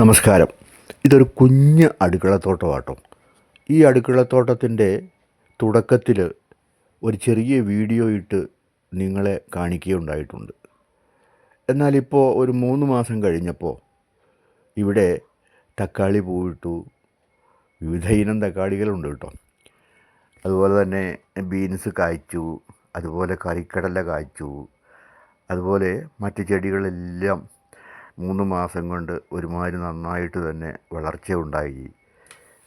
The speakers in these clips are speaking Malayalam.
നമസ്കാരം. ഇതൊരു കുഞ്ഞ് അടുക്കളത്തോട്ടമാട്ടോ. ഈ അടുക്കളത്തോട്ടത്തിന്റെ തുടക്കത്തിൽ ഒരു ചെറിയ വീഡിയോ ഇട്ട് നിങ്ങളെ കാണിക്കുകയുണ്ടായിട്ടുണ്ട്. എന്നാലിപ്പോൾ ഒരു മൂന്ന് മാസം കഴിഞ്ഞപ്പോൾ ഇവിടെ തക്കാളി പൂവിട്ടു. വിവിധ ഇനം തക്കാളികളുണ്ട് കേട്ടോ. അതുപോലെ തന്നെ ബീൻസ് കായ്ച്ചു. അതുപോലെ കറിക്കടല കായ്ച്ചു. അതുപോലെ മറ്റ് ചെടികളെല്ലാം മൂന്ന് മാസം കൊണ്ട് ഒരുമാതിരി നന്നായിട്ട് തന്നെ വളർച്ച ഉണ്ടായി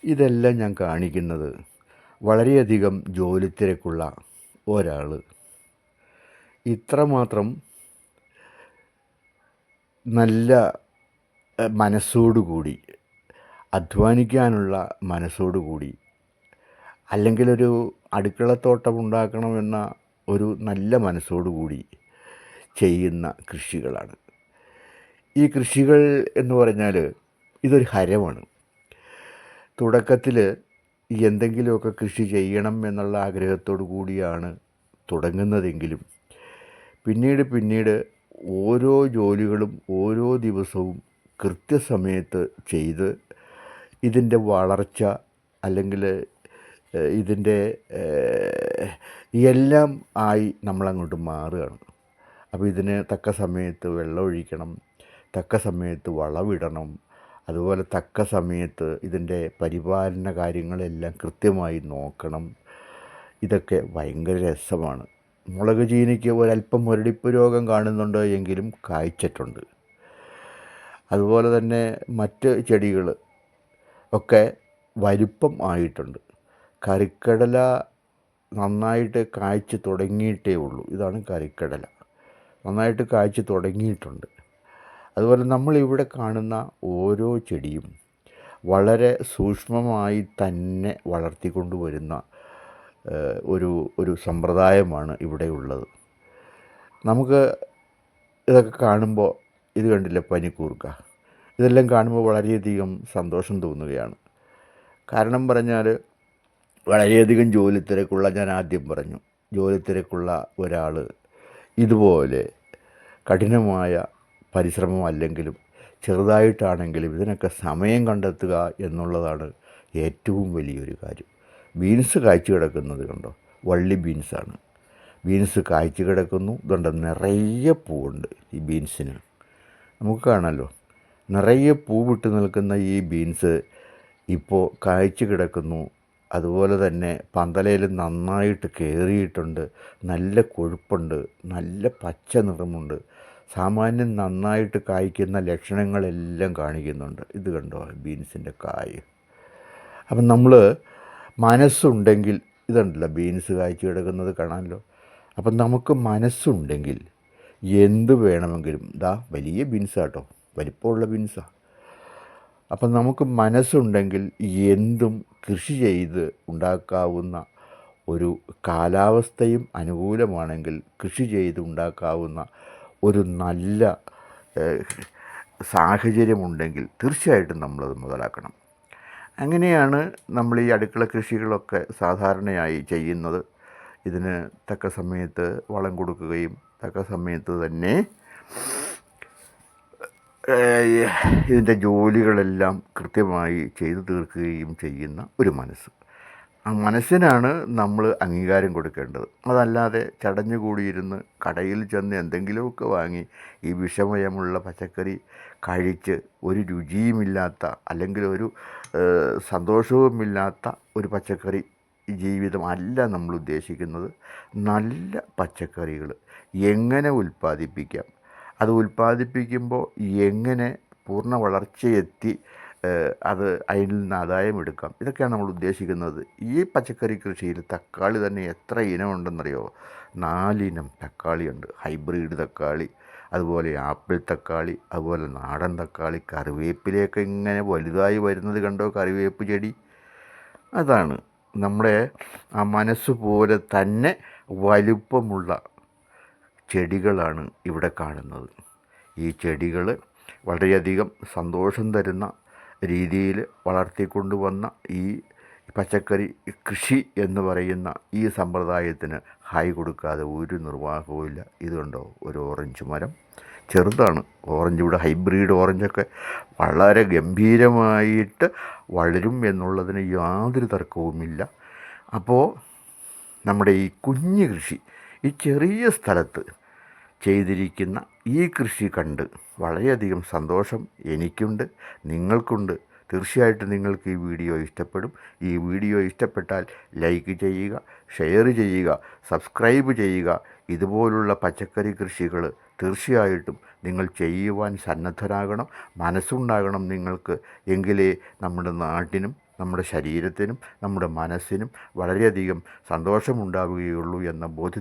ഇതെല്ലാം ഞാൻ കാണിക്കുന്നത് വളരെയധികം ജോലി തിരക്കുള്ള ഒരാൾ ഇത്രമാത്രം നല്ല മനസ്സോടുകൂടി അധ്വാനിക്കാനുള്ള മനസ്സോടുകൂടി അല്ലെങ്കിൽ ഒരു അടുക്കളത്തോട്ടം ഉണ്ടാക്കണമെന്ന ഒരു നല്ല മനസ്സോടുകൂടി ചെയ്യുന്ന കൃഷികളാണ്. ഈ കൃഷികൾ എന്ന് പറഞ്ഞാൽ ഇതൊരു ഹരമാണ്. തുടക്കത്തിൽ എന്തെങ്കിലുമൊക്കെ കൃഷി ചെയ്യണം എന്നുള്ള ആഗ്രഹത്തോടു കൂടിയാണ് തുടങ്ങുന്നതെങ്കിലും പിന്നീട് പിന്നീട് ഓരോ ജോലികളും ഓരോ ദിവസവും കൃത്യസമയത്ത് ചെയ്ത് ഇതിന്റെ വളർച്ച അല്ലെങ്കിൽ ഇതിന്റെ എല്ലാം ആയി നമ്മളങ്ങോട്ട് മാറുകയാണ്. അപ്പോൾ ഇതിന് തക്ക സമയത്ത് വെള്ളം ഒഴിക്കണം തക്ക സമയത്ത് വളവിടണം. അതുപോലെ തക്ക സമയത്ത് ഇതിന്റെ പരിപാലന കാര്യങ്ങളെല്ലാം കൃത്യമായി നോക്കണം. ഇതൊക്കെ ഭയങ്കര രസമാണ്. മുളക് ചീനിക്ക് ഒരല്പം മുരടിപ്പ് രോഗം കാണുന്നുണ്ട് എങ്കിലും കായ്ച്ചിട്ടുണ്ട്. അതുപോലെ തന്നെ മറ്റ് ചെടികൾ ഒക്കെ വലുപ്പം ആയിട്ടുണ്ട്. കറിക്കടല നന്നായിട്ട് കായ്ച്ച് തുടങ്ങിയിട്ടേ ഉള്ളൂ. ഇതാണ് കറിക്കടല നന്നായിട്ട് കായ്ച്ച് തുടങ്ങിയിട്ടുണ്ട്. അതുപോലെ നമ്മളിവിടെ കാണുന്ന ഓരോ ചെടിയും വളരെ സൂക്ഷ്മമായി തന്നെ വളർത്തിക്കൊണ്ടുവരുന്ന ഒരു ഒരു സമ്പ്രദായമാണ് ഇവിടെയുള്ളത്. നമുക്ക് ഇതൊക്കെ കാണുമ്പോൾ ഇത് കണ്ടില്ല പനിക്കൂർക്ക? ഇതെല്ലാം കാണുമ്പോൾ വളരെയധികം സന്തോഷം തോന്നുകയാണ്. കാരണം പറഞ്ഞാൽ വളരെയധികം ജോലി തിരക്കുള്ള ഞാൻ ആദ്യം പറഞ്ഞു ജോലി തിരക്കുള്ള ഒരാൾ ഇതുപോലെ കഠിനമായ പരിശ്രമം അല്ലെങ്കിലും ചെറുതായിട്ടാണെങ്കിലും ഇതിനൊക്കെ സമയം കണ്ടെത്തുക എന്നുള്ളതാണ് ഏറ്റവും വലിയൊരു കാര്യം. ബീൻസ് കായ്ച്ചു കിടക്കുന്നത് കണ്ടോ? വള്ളി ബീൻസാണ്. ബീൻസ് കായ്ച്ചു കിടക്കുന്നു. ഇതുണ്ട് നിറയെ പൂവുണ്ട് ഈ ബീൻസിന്. നമുക്ക് കാണാമല്ലോ നിറയെ പൂവിട്ട് നിൽക്കുന്ന ഈ ബീൻസ് ഇപ്പോൾ കായ്ച്ചു കിടക്കുന്നു. അതുപോലെ തന്നെ പന്തലയിൽ നന്നായിട്ട് കയറിയിട്ടുണ്ട്. നല്ല കൊഴുപ്പുണ്ട്. നല്ല പച്ച നിറമുണ്ട്. സാമാന്യം നന്നായിട്ട് കായ്ക്കുന്ന ലക്ഷണങ്ങളെല്ലാം കാണിക്കുന്നുണ്ട്. ഇത് കണ്ടോ? ബീൻസിന്റെ കായ്. അപ്പം നമ്മൾ മനസ്സുണ്ടെങ്കിൽ ഇതുണ്ടല്ലോ ബീൻസ് കായ്ച്ചു കിടക്കുന്നത് കാണാമല്ലോ. അപ്പം നമുക്ക് മനസ്സുണ്ടെങ്കിൽ എന്ത് വേണമെങ്കിലും ഇതാ വലിയ ബീൻസാട്ടോ വലിപ്പമുള്ള ബീൻസാണ് അപ്പം നമുക്ക് മനസ്സുണ്ടെങ്കിൽ എന്തും കൃഷി ചെയ്ത് ഉണ്ടാക്കാവുന്ന ഒരു കാലാവസ്ഥയും അനുകൂലമാണെങ്കിൽ കൃഷി ചെയ്ത് ഉണ്ടാക്കാവുന്ന ഒരു നല്ല സാഹചര്യമുണ്ടെങ്കിൽ തീർച്ചയായിട്ടും നമ്മളത് മുതലാക്കണം. അങ്ങനെയാണ് നമ്മൾ ഈ അടുക്കള കൃഷികളൊക്കെ സാധാരണയായി ചെയ്യുന്നത്. ഇതിന് തക്ക സമയത്ത് വളം കൊടുക്കുകയും തക്ക സമയത്ത് തന്നെ ഇതിന്റെ ജോലികളെല്ലാം കൃത്യമായി ചെയ്തു തീർക്കുകയും ചെയ്യുന്ന ഒരു മനസ്സ്. മനസ്സിനാണ് നമ്മൾ അംഗീകാരം കൊടുക്കേണ്ടത്. അതല്ലാതെ ചടഞ്ഞുകൂടിയിരുന്ന് കടയിൽ ചെന്ന് എന്തെങ്കിലുമൊക്കെ വാങ്ങി ഈ വിഷമയമുള്ള പച്ചക്കറി കഴിച്ച് ഒരു രുചിയുമില്ലാത്ത അല്ലെങ്കിൽ ഒരു സന്തോഷവുമില്ലാത്ത ഒരു പച്ചക്കറി ജീവിതം അല്ല നമ്മൾ ഉദ്ദേശിക്കുന്നത്. നല്ല പച്ചക്കറികൾ എങ്ങനെ ഉൽപ്പാദിപ്പിക്കാം? അത് ഉൽപ്പാദിപ്പിക്കുമ്പോൾ എങ്ങനെ പൂർണ വളർച്ചയെത്തി അത് അതിൽ നിന്ന് ആദായം എടുക്കാം. ഇതൊക്കെയാണ് നമ്മൾ ഉദ്ദേശിക്കുന്നത്. ഈ പച്ചക്കറി കൃഷിയിൽ തക്കാളി തന്നെ എത്ര ഇനം ഇനമുണ്ടെന്നറിയോ നാലിനം തക്കാളിയുണ്ട്. ഹൈബ്രിഡ് തക്കാളി അതുപോലെ ആപ്പിൾ തക്കാളി അതുപോലെ നാടൻ തക്കാളി കറിവേപ്പിലയൊക്കെ ഇങ്ങനെ വലുതായി വരുന്നത് കണ്ടോ? കറിവേപ്പ് ചെടി. അതാണ് നമ്മുടെ ആ മനസ്സ് പോലെ തന്നെ വലുപ്പമുള്ള ചെടികളാണ് ഇവിടെ കാണുന്നത്. ഈ ചെടികൾ വളരെയധികം സന്തോഷം തരുന്ന രീതിയിൽ വളർത്തിക്കൊണ്ടുവന്ന ഈ പച്ചക്കറി കൃഷി എന്ന് പറയുന്ന ഈ സമ്പ്രദായത്തിന് ഹായ് കൊടുക്കാതെ ഒരു നിർവാഹവുമില്ല ഇതുണ്ടോ? ഒരു ഓറഞ്ച് മരം. ചെറുതാണ്. ഓറഞ്ച് ഇവിടെ ഹൈബ്രിഡ് ഓറഞ്ചൊക്കെ വളരെ ഗംഭീരമായിട്ട് വളരും എന്നുള്ളതിന് യാതൊരു തർക്കവുമില്ല. അപ്പോൾ നമ്മുടെ ഈ കുഞ്ഞു കൃഷി ഈ ചെറിയ സ്ഥലത്ത് ചെയ്തിരിക്കുന്ന ഈ കൃഷി കണ്ട് വളരെയധികം സന്തോഷം എനിക്കുണ്ട് നിങ്ങൾക്കുണ്ട്. തീർച്ചയായിട്ടും നിങ്ങൾക്ക് ഈ വീഡിയോ ഇഷ്ടപ്പെടും. ഈ വീഡിയോ ഇഷ്ടപ്പെട്ടാൽ ലൈക്ക് ചെയ്യുക ഷെയർ ചെയ്യുക സബ്സ്ക്രൈബ് ചെയ്യുക. ഇതുപോലുള്ള പച്ചക്കറി കൃഷികൾ തീർച്ചയായിട്ടും നിങ്ങൾ ചെയ്യുവാൻ സന്നദ്ധരാകണം മനസ്സുണ്ടാകണം നിങ്ങൾക്ക്. എങ്കിലേ നമ്മുടെ നാട്ടിനും നമ്മുടെ ശരീരത്തിനും നമ്മുടെ മനസ്സിനും വളരെയധികം സന്തോഷമുണ്ടാവുകയുള്ളൂ എന്ന ബോധ്യ